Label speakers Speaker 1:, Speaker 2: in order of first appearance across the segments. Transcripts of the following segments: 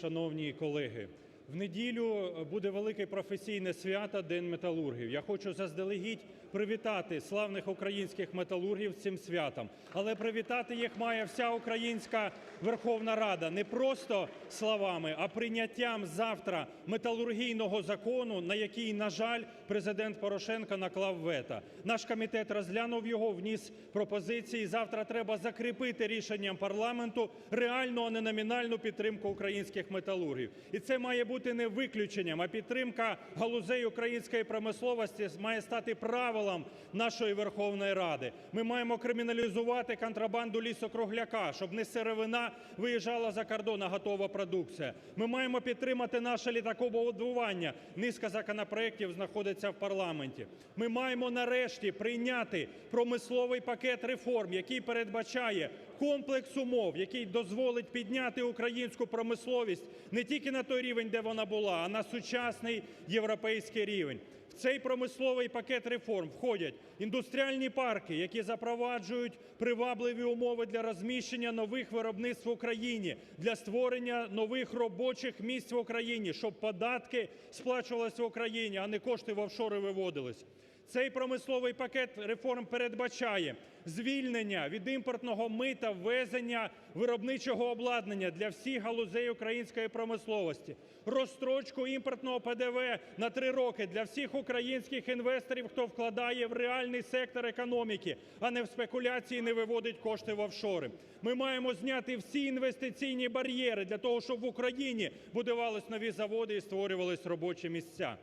Speaker 1: Шановні колеги, в неділю буде велике професійне свято День металургів. Я хочу заздалегідь привітати славних українських металургів цим святом. Але привітати їх має вся українська Верховна Рада не просто словами, а прийняттям завтра металургійного закону, на який, на жаль, Президент Порошенко наклав вето. Наш комітет розглянув його, вніс пропозиції. Завтра треба закріпити рішенням парламенту реальну, а не номінальну підтримку українських металургів. І це має бути не виключенням, а підтримка галузей української промисловості має стати правилом нашої Верховної Ради. Ми маємо криміналізувати контрабанду лісокругляка, щоб не сировина виїжджала за кордон, а готова продукція. Ми маємо підтримати наше літакобудування. Низка законопроєктів знаходиться в парламенті. Ми маємо нарешті прийняти промисловий пакет реформ, який передбачає комплекс умов, який дозволить підняти українську промисловість не тільки на той рівень, де вона була, а на сучасний європейський рівень. В цей промисловий пакет реформ входять індустріальні парки, які запроваджують привабливі умови для розміщення нових виробництв в Україні, для створення нових робочих місць в Україні, щоб податки сплачувалися в Україні, а не кошти в офшори виводились. Цей промисловий пакет реформ передбачає звільнення від імпортного мита ввезення виробничого обладнання для всіх галузей української промисловості, розстрочку імпортного ПДВ на три роки для всіх українських інвесторів, хто вкладає в реальний сектор економіки, а не в спекуляції, не виводить кошти в офшори. Ми маємо зняти всі інвестиційні бар'єри для того, щоб в Україні будувались нові заводи і створювались робочі місця.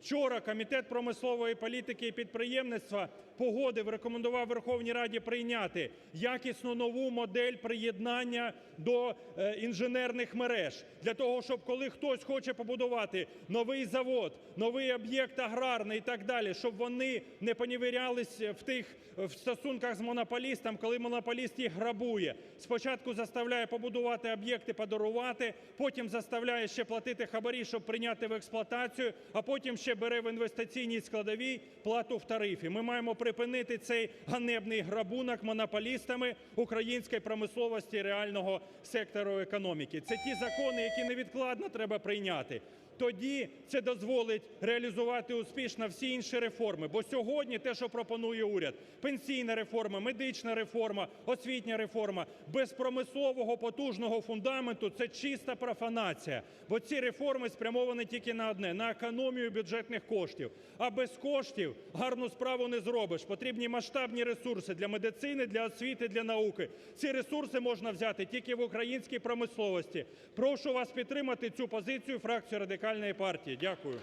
Speaker 1: Вчора Комітет промислової політики і підприємництва погодив, рекомендував Верховній Раді прийняти якісну нову модель приєднання до е, інженерних мереж для того, щоб коли хтось хоче побудувати новий завод, новий об'єкт аграрний і так далі, щоб вони не поневірялись в тих в стосунках з монополістом, коли монополіст їх грабує. Спочатку заставляє побудувати об'єкти, подарувати, потім заставляє ще платити хабарі, щоб прийняти в експлуатацію, а потім ще бере в інвестиційній складовій плату в тарифі. Ми маємо припинити цей ганебний грабунок монополістами української промисловості реального сектору економіки. Це ті закони, які невідкладно треба прийняти. Тоді це дозволить реалізувати успішно всі інші реформи. Бо сьогодні те, що пропонує уряд, пенсійна реформа, медична реформа, освітня реформа, без промислового потужного фундаменту – це чиста профанація. Бо ці реформи спрямовані тільки на одне – на економію бюджетних коштів. А без коштів гарну справу не зробиш. Потрібні масштабні ресурси для медицини, для освіти, для науки. Ці ресурси можна взяти тільки в українській промисловості. Прошу вас підтримати цю позицію фракції Радикальної партії. Дякую.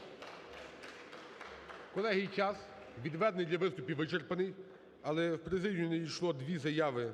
Speaker 2: Колеги, час, відведений для виступів, вичерпаний. Але в президію надійшло дві заяви